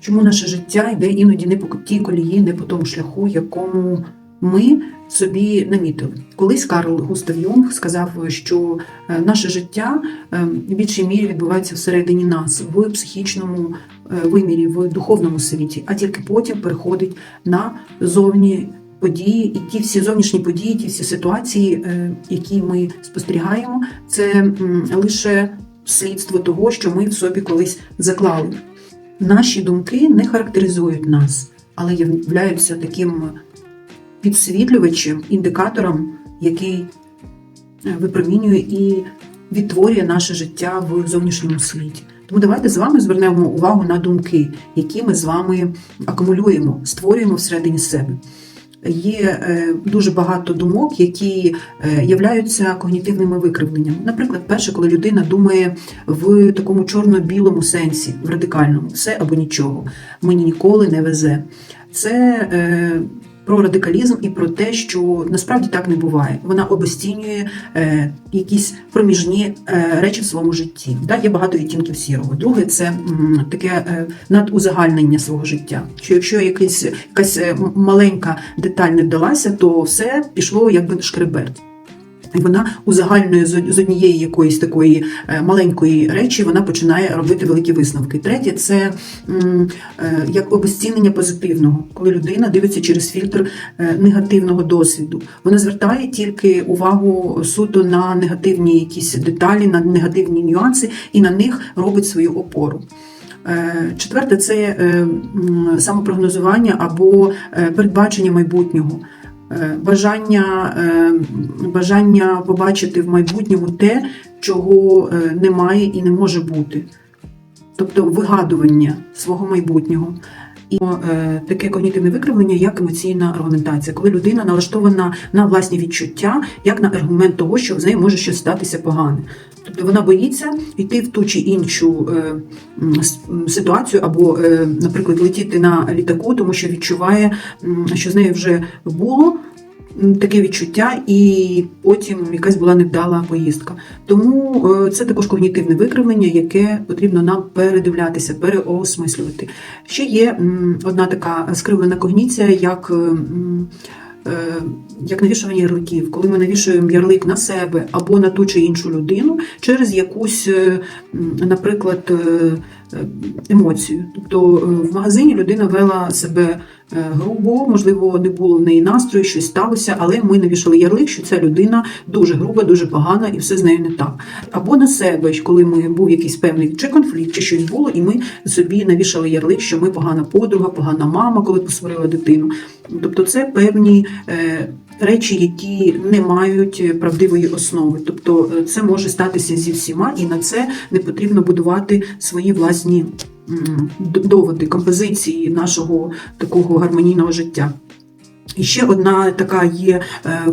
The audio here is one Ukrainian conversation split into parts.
Чому наше життя йде іноді не по тій колії, не по тому шляху, якому ми собі намітили. Колись Карл Густав Юнг сказав, що е, наше життя е, в більшій мірі відбувається всередині нас, в психічному е, вимірі, в духовному світі, а тільки потім переходить на зовні події, і ті всі зовнішні події, ті всі ситуації, які ми спостерігаємо, це лише слідство того, що ми в собі колись заклали. Наші думки не характеризують нас, але являються таким підсвітлювачем, індикатором, який е, випромінює і відтворює наше життя в зовнішньому світі. Тому давайте з вами звернемо увагу на думки, які ми з вами акумулюємо, створюємо всередині себе. Є е, дуже багато думок, які е, являються когнітивними викривленнями. Наприклад, перше, коли людина думає в такому чорно-білому сенсі, в радикальному, все або нічого, мені ніколи не везе. Це е, про радикалізм і про те, що насправді так не буває. Вона обесцінює е, якісь проміжні е, речі в своєму житті. Да, є багато відтінків сірого. Друге, це м, таке е, надузагальнення свого життя. Що якщо якась, якась е, маленька деталь не вдалася, то все пішло якби шкреберть. І вона узагальнює з однієї якоїсь такої е, маленької речі, вона починає робити великі висновки. Третє це е, як обезцінення позитивного, коли людина дивиться через фільтр е, негативного досвіду. Вона звертає тільки увагу суто на негативні якісь деталі, на негативні нюанси і на них робить свою опору. Четверте це самопрогнозування або передбачення майбутнього. Е, Бажання, е, бажання побачити в майбутньому те, чого е, немає і не може бути. Тобто вигадування свого майбутнього. І таке когнітивне викривлення, як емоційна аргументація, коли людина налаштована на власні відчуття, як на аргумент того, що з нею може щось статися погане. Тобто вона боїться йти в ту чи іншу е, ситуацію, або, е, наприклад, летіти на літаку, тому що відчуває, що з нею вже було таке відчуття, і потім якась була невдала поїздка. Тому е, це також когнітивне викривлення, яке потрібно нам передивлятися, переосмислювати. Ще є одна така скривлена когніція, як. Е, Як навішування ярликів, коли ми навішуємо ярлик на себе або на ту чи іншу людину через якусь, е, наприклад, е, емоцію. Тобто в магазині людина вела себе грубо, можливо, не було в неї настрою, щось сталося, але ми навішали ярлик, що ця людина дуже груба, дуже погана і все з нею не так. Або на себе, коли ми був якийсь певний чи конфлікт, чи щось було, і ми собі навішали ярлик, що ми погана подруга, погана мама, коли посварила дитину. Тобто, це певні. Е, Речі, які не мають правдивої основи, тобто е, це може статися зі всіма, і на це не потрібно будувати свої власні доводи, композиції нашого такого гармонійного життя. І ще одна така є е,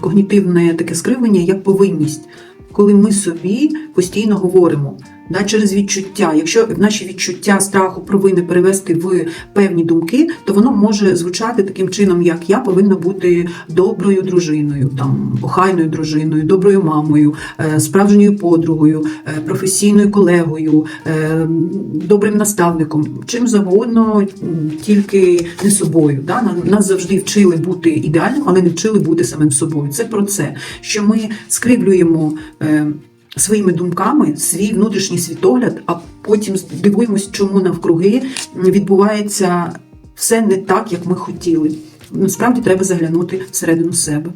когнітивне таке скривлення, як повинність, коли ми собі постійно говоримо. Да, через відчуття. Якщо наші відчуття страху провини перевести в певні думки, то воно може звучати таким чином, як я повинна бути доброю дружиною, там охайною дружиною, доброю мамою, е, справжньою подругою, е, професійною колегою, е, добрим наставником, чим завгодно, тільки не собою. Да? Нас завжди вчили бути ідеальним, але не вчили бути самим собою. Це про це, що ми скривлюємо. Своїми думками свій внутрішній світогляд, а потім дивуємось, чому навкруги відбувається все не так, як ми хотіли. Насправді треба заглянути всередину себе.